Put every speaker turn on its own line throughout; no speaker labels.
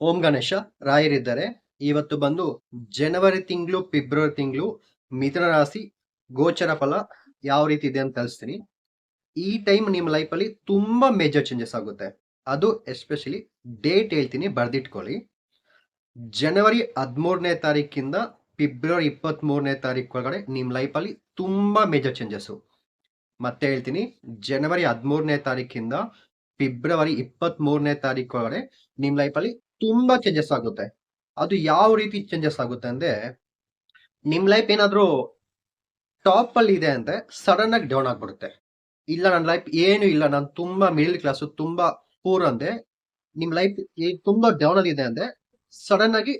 ಓಂ ಗಣೇಶ, ರಾಯರಿದ್ದಾರೆ. ಇವತ್ತು ಬಂದು ಜನವರಿ ತಿಂಗಳು, ಫೆಬ್ರವರಿ ತಿಂಗಳು, ಮಿಥುನ ರಾಶಿ, ಗೋಚರ ಫಲ ಯಾವ ರೀತಿ ಇದೆ ಅಂತ ಕಲಿಸ್ತೀನಿ ಈ ಟೈಮ್ ನಿಮ್ಮ ಲೈಫಲ್ಲಿ ತುಂಬಾ ಮೇಜರ್ ಚೇಂಜಸ್ ಆಗುತ್ತೆ. ಅದು ಎಸ್ಪೆಷಲಿ ಡೇಟ್ ಹೇಳ್ತೀನಿ, ಬರ್ದಿಟ್ಕೊಳ್ಳಿ. ಜನವರಿ ಹದಿಮೂರನೇ ತಾರೀಕಿಂದ ಫೆಬ್ರವರಿ ಇಪ್ಪತ್ತ್ ಮೂರನೇ ತಾರೀಕು ಒಳಗಡೆ ನಿಮ್ಮ ಲೈಫಲ್ಲಿ ತುಂಬಾ ಮೇಜರ್ ಚೇಂಜಸ್ಸು ಮತ್ತೆ ಹೇಳ್ತೀನಿ, ಜನವರಿ ಹದಿಮೂರನೇ ತಾರೀಕಿಂದ ಫೆಬ್ರವರಿ ಇಪ್ಪತ್ತ್ ಮೂರನೇ ತಾರೀಕು ಒಳಗಡೆ ನಿಮ್ಮ ಲೈಫಲ್ಲಿ ತುಂಬಾ ಚೇಂಜಸ್ ಆಗುತ್ತೆ. ಅದು ಯಾವ ರೀತಿ ಚೇಂಜಸ್ ಆಗುತ್ತೆ ಅಂದ್ರೆ, ನಿಮ್ ಲೈಫ್ ಏನಾದ್ರೂ ಟಾಪ್ ಅಲ್ಲಿ ಇದೆ ಅಂದ್ರೆ ಸಡನ್ ಆಗಿ ಡೌನ್ ಆಗ್ಬಿಡುತ್ತೆ. ಇಲ್ಲ ನನ್ನ ಲೈಫ್ ಏನು ಇಲ್ಲ, ನಾನು ತುಂಬಾ ಮಿಡಿಲ್ ಕ್ಲಾಸ್ ತುಂಬಾ ಪೂರ್ ಅಂದ್ರೆ ನಿಮ್ ಲೈಫ್ ತುಂಬಾ ಡೌನ್ ಅಲ್ಲಿ ಇದೆ ಅಂದ್ರೆ ಸಡನ್ ಆಗಿ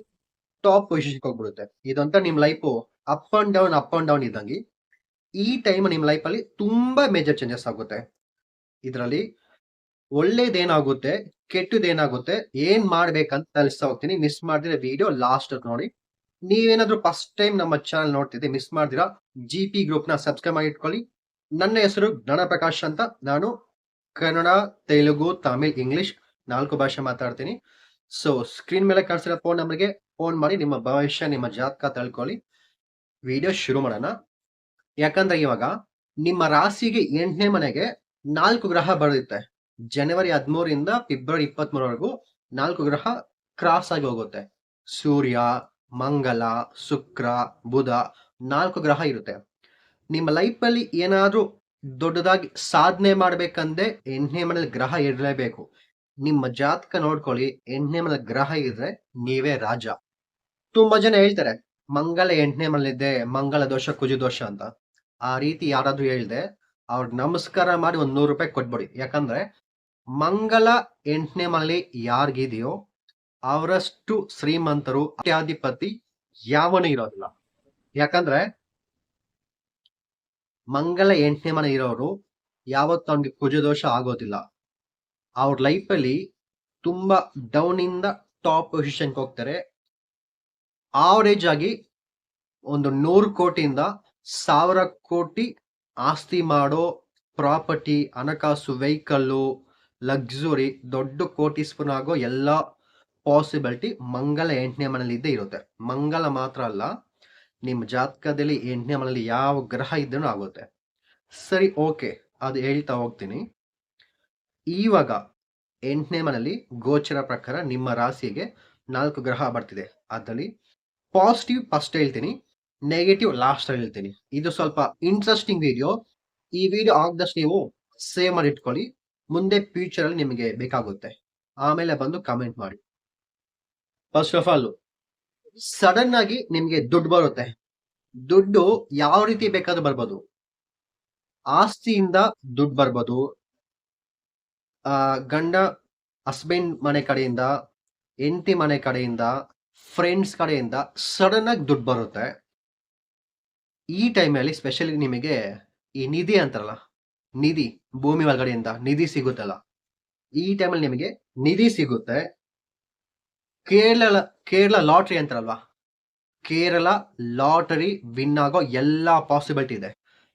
ಟಾಪ್ ಪೊಸಿಷನ್ ಹೋಗ್ಬಿಡುತ್ತೆ. ಇದಂತ ನಿಮ್ life up and down up and down ಇದ್ದಂಗೆ. ಈ ಟೈಮ್ ನಿಮ್ ಲೈಫ್ ಅಲ್ಲಿ ತುಂಬಾ ಮೇಜರ್ ಚೇಂಜಸ್ ಆಗುತ್ತೆ. ಇದರಲ್ಲಿ ಒಳ್ಳೇದೇನಾಗುತ್ತೆ, ಕೆಟ್ಟದೇನಾಗುತ್ತೆ, ಏನ್ ಮಾಡ್ಬೇಕಂತ ತಿಳಿಸ್ತಾ ಹೋಗ್ತೀನಿ. ಮಿಸ್ ಮಾಡಿದ್ರೆ ವಿಡಿಯೋ ಲಾಸ್ಟ್ ನೋಡಿ. ನೀವೇನಾದ್ರೂ ಫಸ್ಟ್ ಟೈಮ್ ನಮ್ಮ ಚಾನಲ್ ನೋಡ್ತಿದ್ದೆ ಮಿಸ್ ಮಾಡ್ದಿರಾ ಜಿ ಪಿ ಗ್ರೂಪ್ನ ಸಬ್ಸ್ಕ್ರೈಬ್ ಮಾಡಿ ಇಟ್ಕೊಳ್ಳಿ. ನನ್ನ ಹೆಸರು ಜ್ಞಾನಪ್ರಕಾಶ್ ಅಂತ. ನಾನು ಕನ್ನಡ, ತೆಲುಗು, ತಮಿಳ್, ಇಂಗ್ಲಿಷ್ ನಾಲ್ಕು ಭಾಷೆ ಮಾತಾಡ್ತೀನಿ. ಸೊ ಸ್ಕ್ರೀನ್ ಮೇಲೆ ಕಾಣಿಸಿರೋ ಫೋನ್ ನಂಬರ್ಗೆ ಫೋನ್ ಮಾಡಿ, ನಿಮ್ಮ ಭವಿಷ್ಯ, ನಿಮ್ಮ ಜಾತಕ ತಳ್ಕೊಳ್ಳಿ. ವಿಡಿಯೋ ಶುರು ಮಾಡೋಣ. ಯಾಕಂದ್ರೆ ಇವಾಗ ನಿಮ್ಮ ರಾಶಿಗೆ ಎಂಟನೇ ಮನೆಗೆ ನಾಲ್ಕು ಗ್ರಹ ಬರುತ್ತೆ. ಜನವರಿ ಹದಿಮೂರಿಂದ ಫೆಬ್ರವರಿ ಇಪ್ಪತ್ತ್ ಮೂರವರೆಗೂ ನಾಲ್ಕು ಗ್ರಹ ಕ್ರಾಸ್ ಆಗಿ ಹೋಗುತ್ತೆ. ಸೂರ್ಯ, ಮಂಗಲ, ಶುಕ್ರ, ಬುಧ ನಾಲ್ಕು ಗ್ರಹ ಇರುತ್ತೆ. ನಿಮ್ಮ ಲೈಫ್ ಅಲ್ಲಿ ಏನಾದ್ರೂ ದೊಡ್ಡದಾಗಿ ಸಾಧನೆ ಮಾಡ್ಬೇಕಂದ್ರೆ ಎಂಟನೇ ಮನೇಲಿ ಗ್ರಹ ಇರಲೇಬೇಕು. ನಿಮ್ಮ ಜಾತಕ ನೋಡ್ಕೊಳ್ಳಿ, ಎಂಟನೇ ಮನೇಲಿ ಗ್ರಹ ಇದ್ರೆ ನೀವೇ ರಾಜ. ತುಂಬಾ ಜನ ಹೇಳ್ತಾರೆ, ಮಂಗಲ ಎಂಟನೇ ಮನೇಲಿದೆ ಮಂಗಲ ದೋಷ, ಕುಜು ದೋಷ ಅಂತ. ಆ ರೀತಿ ಯಾರಾದ್ರೂ ಹೇಳ್ದೆ, ಅವ್ರಿಗೆ ನಮಸ್ಕಾರ ಮಾಡಿ ಒಂದ್ ನೂರು ರೂಪಾಯಿ ಕೊಟ್ಬಿಡಿ. ಯಾಕಂದ್ರೆ ಮಂಗಲ ಎಂಟನೇ ಮಲೆ ಯಾರಿಗಿದೆಯೋ ಅವರಷ್ಟು ಶ್ರೀಮಂತರು ಅತ್ಯಾಧಿಪತಿ ಯಾವನು ಇರೋದಿಲ್ಲ. ಯಾಕಂದ್ರೆ ಮಂಗಲ ಎಂಟನೇ ಮನೆ ಇರೋರು ಯಾವತ್ತು ಅವ್ನಿಗೆ ಕುಜದೋಷ ಆಗೋದಿಲ್ಲ. ಅವ್ರ ಲೈಫಲ್ಲಿ ತುಂಬಾ ಡೌನ್ ಇಂದ ಟಾಪ್ ಪೊಸಿಷನ್ಗೆ ಹೋಗ್ತಾರೆ. ಆವರೇಜ್ ಆಗಿ ಒಂದು ನೂರು ಕೋಟಿಯಿಂದ ಸಾವಿರ ಕೋಟಿ ಆಸ್ತಿ ಮಾಡೋ ಪ್ರಾಪರ್ಟಿ, ಹಣಕಾಸು, ವೆಹಿಕಲ್ಲು ಲಕ್ಸುರಿ ದೊಡ್ಡ ಕೋಟೀಶ್ವರನ ಆಗೋ ಎಲ್ಲ ಪಾಸಿಬಿಲಿಟಿ ಮಂಗಲ ಎಂಟನೇ ಮನೇಲಿ ಇದ್ದೇ ಇರುತ್ತೆ. ಮಂಗಲ ಮಾತ್ರ ಅಲ್ಲ ನಿಮ್ಮ ಜಾತಕದಲ್ಲಿ ಎಂಟನೇ ಮನೇಲಿ ಯಾವ ಗ್ರಹ ಇದ್ರೂ ಆಗುತ್ತೆ. ಸರಿ ಓಕೆ ಅದು ಹೇಳ್ತಾ ಹೋಗ್ತೀನಿ. ಈವಾಗ ಎಂಟನೇ ಮನೇಲಿ ಗೋಚರ ಪ್ರಕಾರ ನಿಮ್ಮ ರಾಶಿಗೆ ನಾಲ್ಕು ಗ್ರಹ ಬರ್ತಿದೆ. ಅದರಲ್ಲಿ ಪಾಸಿಟಿವ್ ಫಸ್ಟ್ ಹೇಳ್ತೀನಿ ನೆಗೆಟಿವ್ ಲಾಸ್ಟ್ ಹೇಳ್ತೀನಿ. ಇದು ಸ್ವಲ್ಪ ಇಂಟ್ರೆಸ್ಟಿಂಗ್ ವಿಡಿಯೋ ಈ ವಿಡಿಯೋ ಆಗದಷ್ಟು ನೀವು ಸೇವ್ ಮಾಡಿ ಇಟ್ಕೊಳ್ಳಿ. ಮುಂದೆ ಫ್ಯೂಚರ್ ಅಲ್ಲಿ ನಿಮಗೆ ಬೇಕಾಗುತ್ತೆ. ಆಮೇಲೆ ಬಂದು ಕಮೆಂಟ್ ಮಾಡಿ. ಫಸ್ಟ್ ಆಫ್ ಆಲ್ ಸಡನ್ ಆಗಿ ನಿಮ್ಗೆ ದುಡ್ಡು ಬರುತ್ತೆ. ದುಡ್ಡು ಯಾವ ರೀತಿ ಬೇಕಾದ್ರೂ ಬರ್ಬೋದು. ಆಸ್ತಿಯಿಂದ ದುಡ್ಡು ಬರ್ಬೋದು. ಗಂಡ ಹಸ್ಬೆಂಡ್ ಮನೆ ಕಡೆಯಿಂದ, ಹೆಂಡತಿ ಮನೆ ಕಡೆಯಿಂದ ಫ್ರೆಂಡ್ಸ್ ಕಡೆಯಿಂದ ಸಡನ್ ಆಗಿ ದುಡ್ಡು ಬರುತ್ತೆ. ಈ ಟೈಮಲ್ಲಿ ಸ್ಪೆಷಲಿ ನಿಮಗೆ ಈ ನಿಧಿ ಅಂತಾರಲ್ಲ ನಿಧಿ, ಭೂಮಿ ಒಳಗಡೆಯಿಂದ ನಿಧಿ ಸಿಗುತ್ತಲ್ಲ. ಈ ಟೈಮಲ್ಲಿ ನಿಮಗೆ ನಿಧಿ ಸಿಗುತ್ತೆ. ಕೇರಳ ಕೇರಳ ಲಾಟ್ರಿ ಅಂತಾರಲ್ವಾ? ಕೇರಳ ಲಾಟರಿ ವಿನ್ ಆಗೋ ಎಲ್ಲ ಪಾಸಿಬಿಲಿಟಿ ಇದೆ.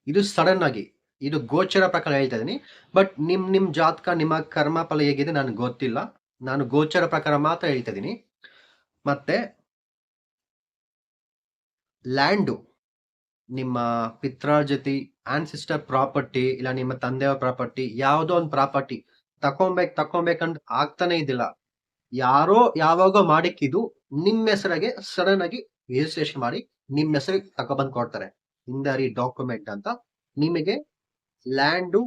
ಇದು ಸಡನ್ ಆಗಿ, ಇದು ಗೋಚರ ಪ್ರಕಾರ ಹೇಳ್ತಾ ಇದ್ದೀನಿ. ಬಟ್ ನಿಮ್ ನಿಮ್ ಜಾತಕ, ನಿಮ್ಮ ಕರ್ಮ ಫಲ ಹೇಗಿದೆ ನನಗೆ ಗೊತ್ತಿಲ್ಲ. ನಾನು ಗೋಚರ ಪ್ರಕಾರ ಮಾತ್ರ ಹೇಳ್ತಾ ಇದ್ದೀನಿ. ಮತ್ತೆ ಲ್ಯಾಂಡು ನಿಮ್ಮ ಪಿತ್ರಾರ್ಜತಿ ಆನ್ಸಿಸ್ಟರ್ ಪ್ರಾಪರ್ಟಿ ಇಲ್ಲ ನಿಮ್ಮ ತಂದೆಯವರ ಪ್ರಾಪರ್ಟಿ ಯಾವುದೋ ಒಂದು ಪ್ರಾಪರ್ಟಿ ತಕೊಂಬೇಕ್ ತಕೊಂಬೇಕಂತ ಆಗ್ತಾನೆ ಇದ್ದಿಲ್ಲ. ಯಾರೋ ಯಾವಾಗೋ ಮಾಡಿಕ್ಕಿದು ನಿಮ್ಮ ಹೆಸರಿಗೆ ಸಡನ್ ಆಗಿ ರಿಜಿಸ್ಟ್ರೇಷನ್ ಮಾಡಿ ನಿಮ್ಮ ಹೆಸರಿಗೆ ತಗೊಬಂದ್ ಕೊಡ್ತಾರೆ. ಹಿಂದರಿ ಡಾಕ್ಯುಮೆಂಟ್ ಅಂತ. ನಿಮಗೆ ಲ್ಯಾಂಡು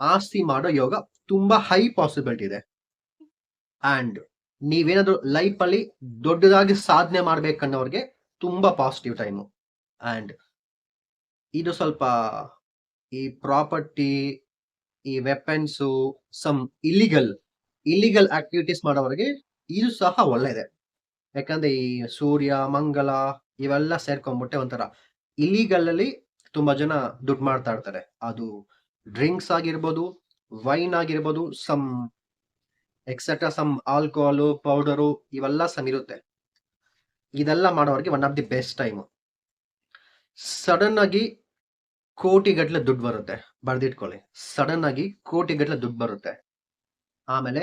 ಆಸ್ತಿ ಮಾಡೋ ಯೋಗ ತುಂಬಾ ಹೈ ಪಾಸಿಬಿಲಿಟಿ ಇದೆ. ಅಂಡ್ ನೀವೇನಾದ್ರೂ ಲೈಫ್ ಅಲ್ಲಿ ದೊಡ್ಡದಾಗಿ ಸಾಧನೆ ಮಾಡ್ಬೇಕನ್ನೋರ್ಗೆ ತುಂಬಾ ಪಾಸಿಟಿವ್ ಟೈಮು ಅಂಡ್ ಇದು ಸ್ವಲ್ಪ ಈ ಪ್ರಾಪರ್ಟಿ, ಈ weapons some illegal illegal activities ಮಾಡೋವರೆಗೆ ಇದು ಸಹ ಒಳ್ಳೆಯದೆ ಯಾಕಂದ್ರೆ ಈ ಸೂರ್ಯ, ಮಂಗಲ ಇವೆಲ್ಲ ಸೇರ್ಕೊಂಡ್ಬಿಟ್ಟೆ ಒಂಥರ. ಇಲ್ಲಿಗಲ್ಲಲ್ಲಿ ತುಂಬಾ ಜನ ದುಡ್ಡು ಮಾಡ್ತಾ ಇರ್ತಾರೆ. ಅದು ಡ್ರಿಂಕ್ಸ್ ಆಗಿರ್ಬೋದು ವೈನ್ ಆಗಿರ್ಬೋದು some etcetera some alcohol powder ಇವೆಲ್ಲ ಸಮ್ ಇರುತ್ತೆ. ಇದೆಲ್ಲ ಮಾಡೋರಿಗೆ one of the best time sudden ಆಗಿ ಕೋಟಿಗಟ್ಲೆ ದುಡ್ಡು ಬರುತ್ತೆ. ಬರ್ದಿಟ್ಕೊಳ್ಳಿ. ಸಡನ್ ಆಗಿ ಕೋಟಿಗಟ್ಲೆ ದುಡ್ಡು ಬರುತ್ತೆ. ಆಮೇಲೆ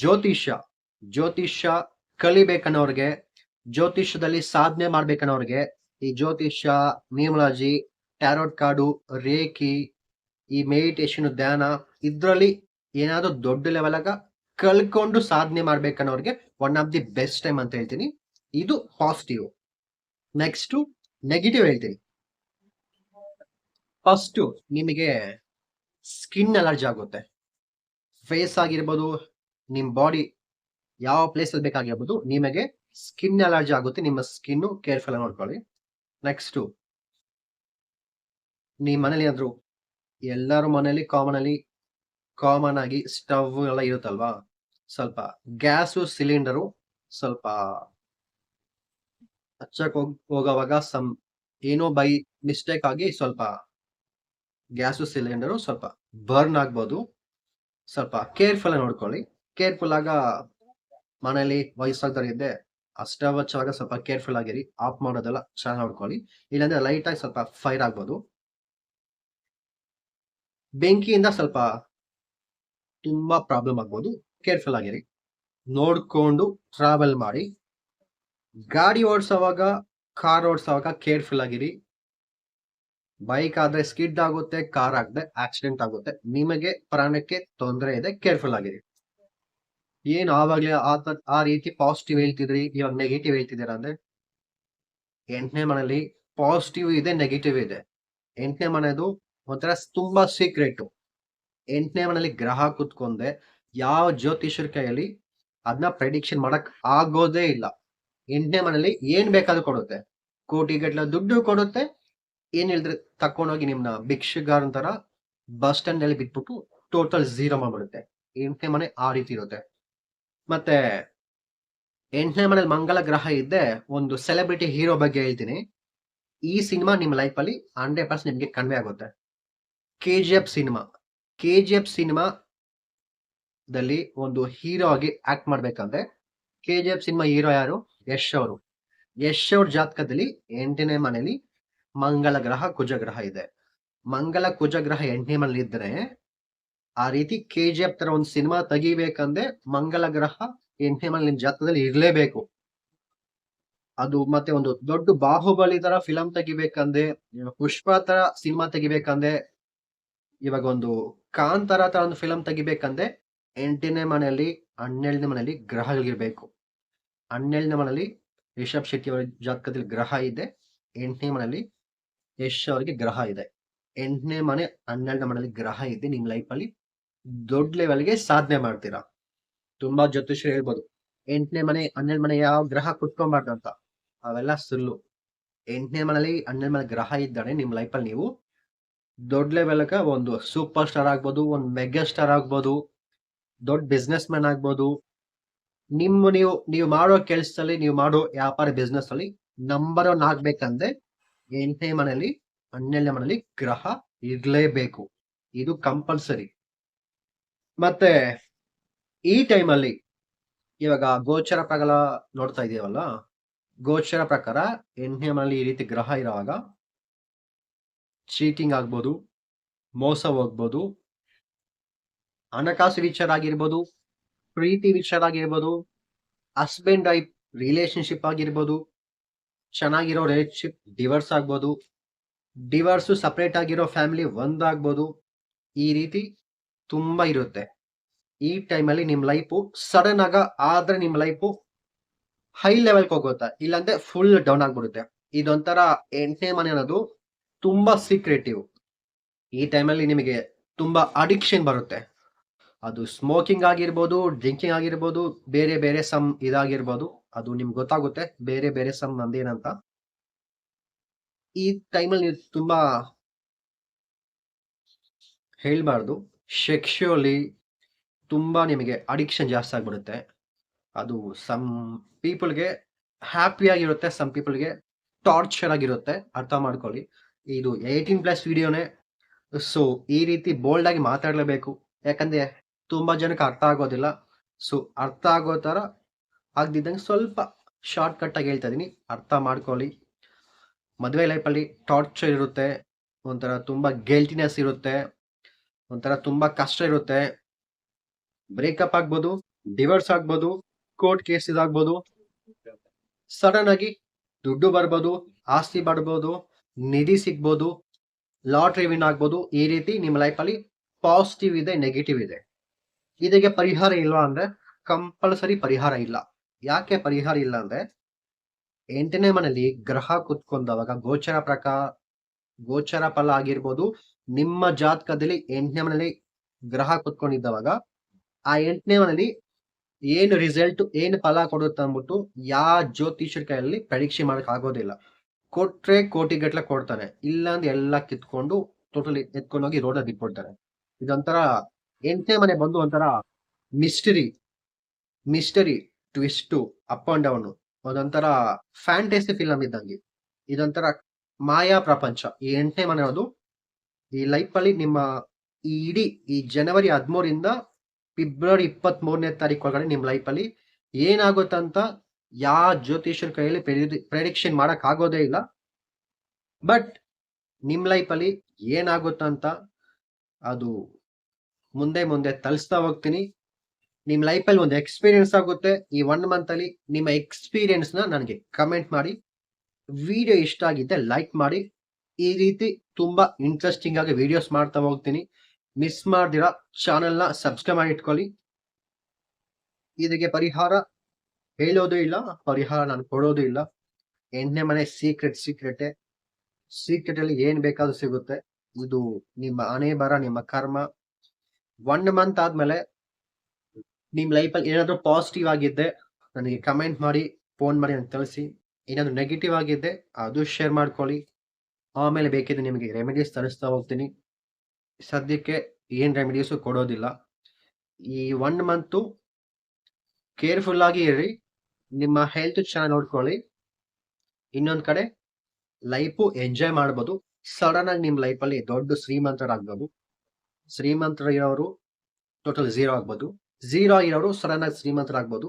ಜ್ಯೋತಿಷ್ಯ. ಜ್ಯೋತಿಷ್ಯ ಕಲಿಬೇಕನ್ನೋರ್ಗೆ, ಜ್ಯೋತಿಷ್ಯದಲ್ಲಿ ಸಾಧನೆ ಮಾಡ್ಬೇಕನ್ನೋರ್ಗೆ ಈ ಜ್ಯೋತಿಷ್ಯ ನ್ಯೂಮಲಾಜಿ ಟ್ಯಾರೋಟ್ ಕಾರ್ಡು, ರೇಖಿ, ಈ ಮೆಡಿಟೇಷನ್, ಧ್ಯಾನ ಇದ್ರಲ್ಲಿ ಏನಾದ್ರು ದೊಡ್ಡ ಲೆವೆಲಾಗ ಕಲ್ಕೊಂಡು ಸಾಧನೆ ಮಾಡ್ಬೇಕನ್ನೋರ್ಗೆ one of the best time ಅಂತ ಹೇಳ್ತೀನಿ. ಇದು ಪಾಸಿಟಿವ್ ನೆಕ್ಸ್ಟ್ ನೆಗೆಟಿವ್ ಹೇಳ್ತೀನಿ. ಫಸ್ಟ್ ನಿಮಗೆ ಸ್ಕಿನ್ ಅಲರ್ಜಿ ಆಗುತ್ತೆ. ಫೇಸ್ ಆಗಿರ್ಬೋದು, ನಿಮ್ ಬಾಡಿ ಯಾವ ಪ್ಲೇಸಲ್ಲಿ ಬೇಕಾಗಿರ್ಬೋದು, ನಿಮಗೆ ಸ್ಕಿನ್ ಅಲರ್ಜಿ ಆಗುತ್ತೆ. ನಿಮ್ಮ ಸ್ಕಿನ್ ಕೇರ್ಫುಲ್ ಆಗಿ ನೋಡ್ಕೊಳ್ಳಿ. ನೆಕ್ಸ್ಟ್ ನಿಮ್ಮ ಮನೇಲಿ ಏನಾದ್ರು ಎಲ್ಲರ ಮನೇಲಿ ಕಾಮನ್ ಅಲ್ಲಿ ಕಾಮನ್ ಆಗಿ ಸ್ಟವ್ ಎಲ್ಲ ಇರುತ್ತಲ್ವಾ? ಸ್ವಲ್ಪ ಗ್ಯಾಸು, ಸಿಲಿಂಡರು, ಸ್ವಲ್ಪ ಹಚ್ಚಕ್ ಹೋಗ್, ಹೋಗೋವಾಗ ಸಮ್ ಏನೋ ಬೈ ಮಿಸ್ಟೇಕ್ ಆಗಿ ಸ್ವಲ್ಪ ಗ್ಯಾಸು ಸಿಲಿಂಡರು ಸ್ವಲ್ಪ ಬರ್ನ್ ಆಗ್ಬೋದು. ಸ್ವಲ್ಪ ಕೇರ್ಫುಲ್ ಆಗಿ ನೋಡ್ಕೊಳ್ಳಿ. ಕೇರ್ಫುಲ್ ಆಗ ಮನೇಲಿ ವಯಸ್ಸಾಗ್ದವ್ರು ಇದ್ದೆ ಆ ಸ್ಟವ್ ಹಚ್ಚುವಾಗ ಸ್ವಲ್ಪ ಕೇರ್ಫುಲ್ ಆಗಿರಿ. ಆಫ್ ಮಾಡೋದೆಲ್ಲ ಚೆನ್ನಾಗಿ ನೋಡ್ಕೊಳ್ಳಿ. ಇಲ್ಲಾಂದ್ರೆ ಲೈಟ್ ಆಗಿ ಸ್ವಲ್ಪ ಫೈರ್ ಆಗ್ಬೋದು. ಬೆಂಕಿಯಿಂದ ಸ್ವಲ್ಪ ತುಂಬಾ ಪ್ರಾಬ್ಲಮ್ ಆಗ್ಬೋದು. ಕೇರ್ಫುಲ್ ಆಗಿರಿ. ನೋಡ್ಕೊಂಡು ಟ್ರಾವೆಲ್ ಮಾಡಿ. ಗಾಡಿ ಓಡಿಸೋವಾಗ ಕಾರ್ ಓಡಿಸೋವಾಗ ಕೇರ್ಫುಲ್ ಆಗಿರಿ. ಬೈಕ್ ಆದ್ರೆ ಸ್ಕಿಡ್ ಆಗುತ್ತೆ ಕಾರ್ ಆಗದೆ ಆಕ್ಸಿಡೆಂಟ್ ಆಗುತ್ತೆ. ನಿಮಗೆ ಪ್ರಾಣಕ್ಕೆ ತೊಂದರೆ ಇದೆ ಕೇರ್ಫುಲ್ ಆಗಿರಿ. ಏನು ಆವಾಗಲೇ ಆ ರೀತಿ ಪಾಸಿಟಿವ್ ಹೇಳ್ತಿದ್ರಿ, ಇವಾಗ ನೆಗೆಟಿವ್ ಹೇಳ್ತಿದ್ದೀರಾ ಅಂದ್ರೆ? ಎಂಟನೇ ಮನೇಲಿ ಪಾಸಿಟಿವ್ ಇದೆ ನೆಗೆಟಿವ್ ಇದೆ. ಎಂಟನೇ ಮನೆದು ಒಂಥರ ತುಂಬಾ ಸೀಕ್ರೆಟ್ ಎಂಟನೇ ಮನೆಯಲ್ಲಿ ಗ್ರಹ ಕುತ್ಕೊಂಡೆ, ಯಾವ ಜ್ಯೋತಿಷರ ಕೈಯಲ್ಲಿ ಅದನ್ನ ಪ್ರೆಡಿಕ್ಷನ್ ಮಾಡಕ್ ಆಗೋದೇ ಇಲ್ಲ. ಎಂಟನೇ ಮನೇಲಿ ಏನ್ ಬೇಕಾದ್ರೂ ಕೊಡುತ್ತೆ. ಕೋಟಿಗಟ್ಟಲೆ ದುಡ್ಡು ಕೊಡುತ್ತೆ ಏನ್ ಹೇಳಿದ್ರೆ ತಕೊಂಡೋಗಿ ನಿಮ್ನ ಭಿಕ್ಷಗಾರ ತರ ಬಸ್ ಸ್ಟ್ಯಾಂಡ್ ಅಲ್ಲಿ ಬಿಟ್ಬಿಟ್ಟು ಟೋಟಲ್ ಝೀರೋ ಮಾಡ್ಬಿಡುತ್ತೆ ಎಂಟನೇ ಮನೆ ಆ ರೀತಿ ಇರುತ್ತೆ. ಮತ್ತೆ ಎಂಟನೇ ಮನೇಲಿ ಮಂಗಳ ಗ್ರಹ ಇದ್ದೆ ಒಂದು ಸೆಲೆಬ್ರಿಟಿ ಹೀರೋ ಬಗ್ಗೆ ಹೇಳ್ತೀನಿ. ಈ ಸಿನಿಮಾ ನಿಮ್ಮ ಲೈಫ್ ಅಲ್ಲಿ ಹಂಡ್ರೆಡ್ ಪರ್ಸೆಂಟ್ ನಿಮ್ಗೆ ಕಣ್ಮೆ ಆಗುತ್ತೆ. K G F cinema K G F cinema ದಲ್ಲಿ ಒಂದು ಹೀರೋ ಆಗಿ ಆಕ್ಟ್ ಮಾಡ್ಬೇಕಂದ್ರೆ K G F cinema hero ಯಾರು? ಯಶ್ ಅವರು. ಯಶ್ ಅವ್ರ ಜಾತಕದಲ್ಲಿ ಎಂಟನೇ ಮನೇಲಿ ಮಂಗಲ ಗ್ರಹ, ಕುಜ ಗ್ರಹ ಇದೆ. ಮಂಗಳ ಕುಜ ಗ್ರಹ ಎಂಟನೇ ಮನೇಲಿ ಇದ್ರೆ ಆ ರೀತಿ ಕೆ ಜಿ ಎಫ್ ತರ ಒಂದು ಸಿನಿಮಾ ತೆಗಿಬೇಕಂದ್ರೆ ಮಂಗಳ ಗ್ರಹ ಎಂಟನೇ ಮನೇಲಿ ಜಾತಕದಲ್ಲಿ ಇರ್ಲೇಬೇಕು. ಅದು ಮತ್ತೆ ಒಂದು ದೊಡ್ಡ ಬಾಹುಬಲಿ ತರ ಫಿಲಂ ತೆಗಿಬೇಕಂದ್ರೆ, ಪುಷ್ಪ ತರ ಸಿನಿಮಾ ತೆಗಿಬೇಕಂದ್ರೆ, ಇವಾಗ ಒಂದು ಕಾಂತಾರ ತರ ಒಂದು ಫಿಲಂ ತೆಗಿಬೇಕಂದ್ರೆ ಎಂಟನೇ ಮನೆಯಲ್ಲಿ, ಹನ್ನೆರಡನೇ ಮನೆಯಲ್ಲಿ ಗ್ರಹಗಳಿರ್ಬೇಕು. ಹನ್ನೆರಡನೇ ಮನೆಯಲ್ಲಿ ರಿಷಬ್ ಶೆಟ್ಟಿ ಅವರ ಜಾತಕದಲ್ಲಿ ಗ್ರಹ ಇದೆ. ಎಂಟನೇ ಮನೆಯಲ್ಲಿ ಯಶ್ ಅವರಿಗೆ ಗ್ರಹ ಇದೆ. ಎಂಟನೇ ಮನೆ ಹನ್ನೆರಡನೇ ಮನೆಯಲ್ಲಿ ಗ್ರಹ ಇದೆ. ನಿಮ್ ಲೈಫ್ ಅಲ್ಲಿ ದೊಡ್ಡ ಲೆವೆಲ್ಗೆ ಸಾಧನೆ ಮಾಡ್ತೀರಾ? ತುಂಬಾ ಜ್ಯೋತಿಷ್ಯ ಹೇಳ್ಬೋದು. ಎಂಟನೇ ಮನೆ ಹನ್ನೆರಡು ಮನೆ ಯಾವ ಗ್ರಹ ಕುತ್ಕೊಂಬಾರ್ದು ಅಂತ? ಅವೆಲ್ಲ ಸುಳ್ಳು. ಎಂಟನೇ ಮನೆಯಲ್ಲಿ ಹನ್ನೆರಡು ಮನೆ ಗ್ರಹ ಇದ್ದಾನೆ ನಿಮ್ ಲೈಫ್ ಅಲ್ಲಿ ನೀವು ದೊಡ್ಡ ಲೆವೆಲ್ಗೆ ಒಂದು ಸೂಪರ್ ಸ್ಟಾರ್ ಆಗ್ಬೋದು, ಒಂದು ಮೆಗಾ ಸ್ಟಾರ್ ಆಗ್ಬೋದು, ದೊಡ್ಡ ಬಿಸ್ನೆಸ್ ಮ್ಯಾನ್ ಆಗ್ಬೋದು. ನಿಮ್ಮ ನೀವು ನೀವು ಮಾಡೋ ಕೆಲಸದಲ್ಲಿ, ನೀವು ಮಾಡೋ ವ್ಯಾಪಾರ ಬಿಸ್ನೆಸ್ ಅಲ್ಲಿ ನಂಬರ್ ಒನ್ ಆಗ್ಬೇಕಂದ್ರೆ ಎಂಟನೇ ಮನೆಯಲ್ಲಿ, ಹನ್ನೆರಡನೇ ಮನೆಯಲ್ಲಿ ಗ್ರಹ ಇರಲೇಬೇಕು. ಇದು ಕಂಪಲ್ಸರಿ. ಮತ್ತೆ ಈ ಟೈಮಲ್ಲಿ ಇವಾಗ ಗೋಚರ ಪ್ರಕಾರ ನೋಡ್ತಾ ಇದೀವಲ್ಲ ಗೋಚರ ಪ್ರಕಾರ ಎಂಟನೇ ಮನೆಯಲ್ಲಿ ಈ ರೀತಿ ಗ್ರಹ ಇರುವಾಗ ಚೀಟಿಂಗ್ ಆಗ್ಬೋದು, ಮೋಸ ಹೋಗ್ಬೋದು, ಹಣಕಾಸು ವಿಚಾರ ಆಗಿರ್ಬೋದು ಪ್ರೀತಿ ವಿಚಾರ ಆಗಿರ್ಬೋದು ಹಸ್ಬೆಂಡ್ ವೈಫ್ ರಿಲೇಶನ್ಶಿಪ್ ಆಗಿರ್ಬೋದು ಚೆನ್ನಾಗಿರೋ ರಿಲೇಶನ್ಶಿಪ್ ಡಿವರ್ಸ್ ಆಗ್ಬೋದು. ಡಿವರ್ಸು ಸಪ್ರೇಟ್ ಆಗಿರೋ ಫ್ಯಾಮಿಲಿ ಒಂದಾಗ್ಬೋದು ಈ ರೀತಿ ತುಂಬ ಇರುತ್ತೆ. ಈ ಟೈಮಲ್ಲಿ ನಿಮ್ಮ ಲೈಫು ಸಡನ್ ಆಗ ಆದರೆ ನಿಮ್ಮ ಲೈಫು ಹೈ ಲೆವೆಲ್ಗೆ ಹೋಗುತ್ತೆ. ಇಲ್ಲಾಂದ್ರೆ ಫುಲ್ ಡೌನ್ ಆಗಿಬಿಡುತ್ತೆ. ಇದೊಂಥರ ಎಂಟನೇ ಮನೆ ಅನ್ನೋದು ತುಂಬ ಸೀಕ್ರೆಟಿವ್. ಈ ಟೈಮಲ್ಲಿ ನಿಮಗೆ ತುಂಬ ಅಡಿಕ್ಷನ್ ಬರುತ್ತೆ. ಅದು ಸ್ಮೋಕಿಂಗ್ ಆಗಿರ್ಬೋದು ಡ್ರಿಂಕಿಂಗ್ ಆಗಿರ್ಬೋದು, ಬೇರೆ ಬೇರೆ ಸಮ್ ಇದಾಗಿರ್ಬೋದು. ಅದು ನಿಮ್ಗೆ ಗೊತ್ತಾಗುತ್ತೆ, ಬೇರೆ ಬೇರೆ ಸಮ್ ನಂದೇನಂತ. ಈ ಟೈಮಲ್ಲಿ ನೀವು ತುಂಬಾ ಹೇಳ್ಬಾರ್ದು. ಸೆಕ್ಷುವಲಿ ತುಂಬಾ ನಿಮಗೆ ಅಡಿಕ್ಷನ್ ಜಾಸ್ತಿ ಆಗಿಬಿಡುತ್ತೆ. ಅದು ಸಮ್ ಪೀಪಲ್ಗೆ ಹ್ಯಾಪಿಯಾಗಿರುತ್ತೆ ಸಮ್ ಪೀಪಲ್ಗೆ ಟಾರ್ಚರ್ ಆಗಿರುತ್ತೆ. ಅರ್ಥ ಮಾಡ್ಕೊಳ್ಳಿ. ಇದು ಏಯ್ಟೀನ್ ಪ್ಲಸ್ ವಿಡಿಯೋನೇ ಸೊ ಈ ರೀತಿ ಬೋಲ್ಡ್ ಆಗಿ ಮಾತಾಡಲೇಬೇಕು. ಯಾಕಂದ್ರೆ ತುಂಬಾ ಜನಕ್ಕೆ ಅರ್ಥ ಆಗೋದಿಲ್ಲ. ಸೊ ಅರ್ಥ ಆಗೋ ಥರ ಆಗ್ದಿದ್ದಂಗೆ ಸ್ವಲ್ಪ ಶಾರ್ಟ್ ಕಟ್ ಆಗಿ ಹೇಳ್ತಾ ಇದೀನಿ. ಅರ್ಥ ಮಾಡ್ಕೊಳ್ಳಿ. ಮದುವೆ ಲೈಫಲ್ಲಿ ಟಾರ್ಚರ್ ಇರುತ್ತೆ. ಒಂಥರ ತುಂಬಾ ಗೆಲ್ಟಿನೆಸ್ ಇರುತ್ತೆ. ಒಂಥರ ತುಂಬಾ ಕಷ್ಟ ಇರುತ್ತೆ. ಬ್ರೇಕಪ್ ಆಗ್ಬೋದು ಡಿವೋರ್ಸ್ ಆಗ್ಬೋದು ಕೋರ್ಟ್ ಕೇಸ್ ಇದಾಗ್ಬೋದು ಸಡನ್ ಆಗಿ ದುಡ್ಡು ಬರ್ಬೋದು, ಆಸ್ತಿ ಬರ್ಬೋದು, ನಿಧಿ ಸಿಗ್ಬೋದು ಲಾಟ್ರಿ ವಿನ್ ಆಗ್ಬೋದು. ಈ ರೀತಿ ನಿಮ್ಮ ಲೈಫಲ್ಲಿ ಪಾಸಿಟಿವ್ ಇದೆ ನೆಗೆಟಿವ್ ಇದೆ. ಇದಕ್ಕೆ ಪರಿಹಾರ ಇಲ್ಲ ಅಂದ್ರೆ ಕಂಪಲ್ಸರಿ ಪರಿಹಾರ ಇಲ್ಲ. ಯಾಕೆ ಪರಿಹಾರ ಇಲ್ಲ ಅಂದ್ರೆ ಎಂಟನೇ ಮನೇಲಿ ಗ್ರಹ ಕುತ್ಕೊಂಡವಾಗ ಗೋಚರ ಪ್ರಕಾರ ಗೋಚರ ಫಲ ಆಗಿರ್ಬೋದು. ನಿಮ್ಮ ಜಾತಕದಲ್ಲಿ ಎಂಟನೇ ಮನೆಯಲ್ಲಿ ಗ್ರಹ ಕುತ್ಕೊಂಡಿದ್ದವಾಗ ಆ ಎಂಟನೇ ಮನೆಯಲ್ಲಿ ಏನು ರಿಸಲ್ಟ್ ಏನು ಫಲ ಕೊಡುತ್ತೆ ಅಂದ್ಬಿಟ್ಟು ಯಾವ ಜ್ಯೋತಿಷರ ಕೈಯಲ್ಲಿ ಪರೀಕ್ಷೆ ಮಾಡಕ್ ಆಗೋದಿಲ್ಲ. ಕೊಟ್ರೆ ಕೋಟಿ ಕೊಡ್ತಾರೆ. ಇಲ್ಲ ಅಂದ್ರೆ ಎಲ್ಲ ಕಿತ್ಕೊಂಡು ಟೋಟಲಿ ಎತ್ಕೊಂಡೋಗಿ ರೋಡಲ್ಲಿ ಬಿಟ್ಬಿಡ್ತಾರೆ. ಇದೊಂಥರ ಎಂಟನೇ ಮನೆ ಬಂದು ಒಂಥರ mystery mystery twist up and down ಅದೊಂಥರ ಫ್ಯಾಂಟಸಿ ಫಿಲಮ್ ಇದ್ದಂಗೆ. ಇದೊಂಥರ ಮಾಯಾ ಪ್ರಪಂಚ. ಈ ಎಂಟನೇ ಮನೆ ಅದು, ಈ ಲೈಫ್ ಅಲ್ಲಿ ನಿಮ್ಮ ಈ ಇಡೀ, ಈ ಜನವರಿ ಹದಿಮೂರಿಂದ ಫೆಬ್ರವರಿ ಇಪ್ಪತ್ತ್ ಮೂರನೇ ತಾರೀಕು ಒಳಗಡೆ ನಿಮ್ಮ ಲೈಫ್ ಅಲ್ಲಿ ಏನಾಗುತ್ತಂತ ಯಾವ ಜ್ಯೋತಿಷರ ಕೈಯಲ್ಲಿ ಪ್ರೆಡಿಕ್ಷನ್ ಮಾಡಕ್ ಆಗೋದೇ ಇಲ್ಲ. ಬಟ್ ನಿಮ್ಮ ಲೈಫ್ ಅಲ್ಲಿ ಏನಾಗುತ್ತಂತ ಅದು ಮುಂದೆ ಮುಂದೆ ತಲ್ಸ್ತಾ ಹೋಗ್ತೀನಿ. ನಿಮ್ಮ ಲೈಫಲ್ಲಿ ಒಂದು ಎಕ್ಸ್ಪೀರಿಯನ್ಸ್ ಆಗುತ್ತೆ. ಈ ಒನ್ ಮಂತಲ್ಲಿ ನಿಮ್ಮ ಎಕ್ಸ್ಪೀರಿಯೆನ್ಸ್ನ ನನಗೆ ಕಮೆಂಟ್ ಮಾಡಿ. ವಿಡಿಯೋ ಇಷ್ಟ ಆಗಿದ್ದೆ ಲೈಕ್ ಮಾಡಿ. ಈ ರೀತಿ ತುಂಬ ಇಂಟ್ರೆಸ್ಟಿಂಗ್ ಆಗಿ ವಿಡಿಯೋಸ್ ಮಾಡ್ತಾ ಹೋಗ್ತೀನಿ. ಮಿಸ್ ಮಾಡ್ದಿರೋ ಚಾನೆಲ್ನ ಸಬ್ಸ್ಕ್ರೈಬ್ ಮಾಡಿ ಇಟ್ಕೊಳ್ಳಿ. ಇದಕ್ಕೆ ಪರಿಹಾರ ಹೇಳೋದು ಇಲ್ಲ, ಪರಿಹಾರ ನಾನು ಕೊಡೋದು ಇಲ್ಲ. ಎಂಟನೇ ಮನೆ ಸೀಕ್ರೆಟ್ ಸೀಕ್ರೆಟೇ ಸೀಕ್ರೆಟಲ್ಲಿ ಬೇಕಾದರೂ ಬೇಕಾದ್ರೂ ಸಿಗುತ್ತೆ. ಇದು ನಿಮ್ಮ ಅನೇ ಬರ ನಿಮ್ಮ ಕರ್ಮ. ಒನ್ ಮಂತ್ ಆದ್ಮೇಲೆ ನಿಮ್ ಲೈಫಲ್ಲಿ ಏನಾದ್ರೂ ಪಾಸಿಟಿವ್ ಆಗಿದ್ದೆ, ನನಗೆ ಕಮೆಂಟ್ ಮಾಡಿ ಫೋನ್ ಮಾಡಿ ನನಗೆ ತಿಳಿಸಿ. ಏನಾದರೂ ನೆಗೆಟಿವ್ ಆಗಿದ್ದೆ, ಅದು ಶೇರ್ ಮಾಡ್ಕೊಳ್ಳಿ. ಆಮೇಲೆ ಬೇಕಿದ್ರೆ ನಿಮಗೆ ರೆಮಿಡೀಸ್ ತರಿಸ್ತಾ ಹೋಗ್ತೀನಿ. ಸದ್ಯಕ್ಕೆ ಏನ್ ರೆಮಿಡೀಸು ಕೊಡೋದಿಲ್ಲ. ಈ ಒನ್ ಮಂತು ಕೇರ್ಫುಲ್ ಆಗಿ ಇರಿ. ನಿಮ್ಮ ಹೆಲ್ತ್ ಚೆನ್ನಾಗಿ ನೋಡ್ಕೊಳ್ಳಿ. ಇನ್ನೊಂದು ಕಡೆ ಲೈಫು ಎಂಜಾಯ್ ಮಾಡ್ಬೋದು. ಸಡನ್ ಆಗಿ ನಿಮ್ಮ ಲೈಫಲ್ಲಿ ದೊಡ್ಡ ಶ್ರೀಮಂತರಾಗ್ಬೋದು. ಶ್ರೀಮಂತರ ಇರೋರು ಟೋಟಲ್ ಝೀರೋ ಆಗ್ಬೋದು. ಝೀರೋ ಆಗಿರೋರು ಸಡನ್ನಾಗಿ ಶ್ರೀಮಂತರಾಗ್ಬೋದು.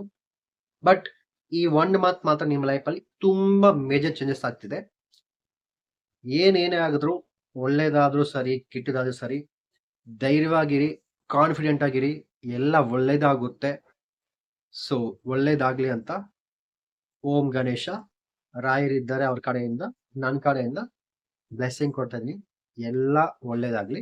ಬಟ್ ಈ ಒನ್ ಮಂತ್ ಮಾತ್ರ ನಿಮ್ಮ ಲೈಫಲ್ಲಿ ತುಂಬಾ ಮೇಜರ್ ಚೇಂಜಸ್ ಆಗ್ತಿದೆ. ಏನೇನೇ ಆಗಿದ್ರು ಒಳ್ಳೇದಾದ್ರೂ ಸರಿ, ಕೆಟ್ಟದಾದ್ರೂ ಸರಿ, ಧೈರ್ಯವಾಗಿರಿ ಕಾನ್ಫಿಡೆಂಟ್ ಆಗಿರಿ, ಎಲ್ಲ ಒಳ್ಳೇದಾಗುತ್ತೆ. ಸೊ ಒಳ್ಳೇದಾಗ್ಲಿ ಅಂತ ಓಂ ಗಣೇಶ ರಾಯರಿದ್ದಾರೆ ಅವ್ರ ಕಡೆಯಿಂದ ನನ್ನ ಕಡೆಯಿಂದ ಬ್ಲೆಸ್ಸಿಂಗ್ ಕೊಡ್ತಾ ಇದೀನಿ ಎಲ್ಲ ಒಳ್ಳೇದಾಗ್ಲಿ.